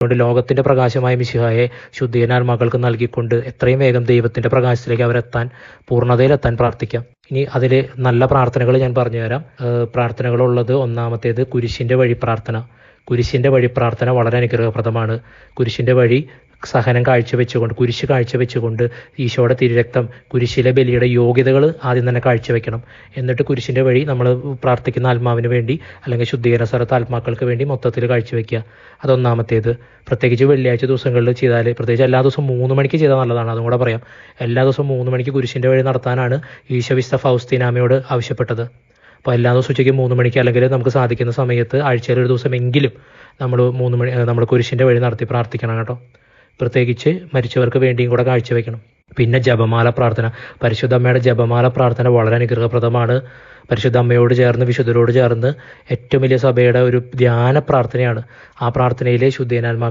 അതുകൊണ്ട് ലോകത്തിന്റെ പ്രകാശമായ മിശിഹായെ ശുദ്ധീനാത്മാക്കൾക്ക് നൽകിക്കൊണ്ട് എത്രയും വേഗം ദൈവത്തിന്റെ പ്രകാശത്തിലേക്ക് അവരെത്താൻ പൂർണതയിലെത്താൻ പ്രാർത്ഥിക്കാം. ഇനി അതിൽ നല്ല പ്രാർത്ഥനകൾ ഞാൻ പറഞ്ഞുതരാം തരാം. പ്രാർത്ഥനകളുള്ളത് ഒന്നാമത്തേത് കുരിശിന്റെ വഴി പ്രാർത്ഥന. കുരിശിന്റെ വഴി പ്രാർത്ഥന വളരെ അനുഗ്രഹപ്രദമാണ്. കുരിശിന്റെ വഴി സഹനം കാഴ്ചവെച്ചുകൊണ്ട് കുരിശ് കാഴ്ചവെച്ചുകൊണ്ട് ഈശോയുടെ തിരുരക്തം കുരിശിലെ ബലിയുടെ യോഗ്യതകൾ ആദ്യം തന്നെ കാഴ്ചവെക്കണം. എന്നിട്ട് കുരിശിന്റെ വഴി നമ്മൾ പ്രാർത്ഥിക്കുന്ന ആത്മാവിന് വേണ്ടി അല്ലെങ്കിൽ ശുദ്ധീകരണ സ്ഥലത്ത് ആത്മാക്കൾക്ക് വേണ്ടി മൊത്തത്തിൽ കാഴ്ചവെക്കുക. അതൊന്നാമത്തേത്. പ്രത്യേകിച്ച് വെള്ളിയാഴ്ച ദിവസങ്ങളിൽ ചെയ്താൽ പ്രത്യേകിച്ച് എല്ലാ ദിവസവും മൂന്ന് മണിക്ക് ചെയ്താൽ നല്ലതാണ്. അതും കൂടെ പറയാം. എല്ലാ ദിവസവും മൂന്ന് മണിക്ക് കുരിശിന്റെ വഴി നടത്താനാണ് ഈശോ വിസ്ത ഫൗസ്തീനാമയോട് ആവശ്യപ്പെട്ടത്. അപ്പോൾ എല്ലാ ദിവസവും ഉച്ചയ്ക്ക് മൂന്ന് മണിക്ക് അല്ലെങ്കിൽ നമുക്ക് സാധിക്കുന്ന സമയത്ത് ആഴ്ചയിൽ ഒരു ദിവസമെങ്കിലും നമ്മൾ മൂന്ന് മണി നമ്മൾ കുരിശിന്റെ വഴി നടത്തി പ്രാർത്ഥിക്കണം കേട്ടോ. പ്രത്യേകിച്ച് മരിച്ചവർക്ക് വേണ്ടിയും കൂടെ കാഴ്ചവെക്കണം. പിന്നെ ജപമാല പ്രാർത്ഥന. പരിശുദ്ധ അമ്മയുടെ ജപമാല പ്രാർത്ഥന വളരെ അനുഗ്രഹപ്രദമാണ്. പരിശുദ്ധ അമ്മയോട് ചേർന്ന് വിശുദ്ധരോട് ചേർന്ന് ഏറ്റവും വലിയ സഭയുടെ ഒരു ധ്യാന പ്രാർത്ഥനയാണ്. ആ പ്രാർത്ഥനയിലെ ശുദ്ധീനാത്മാ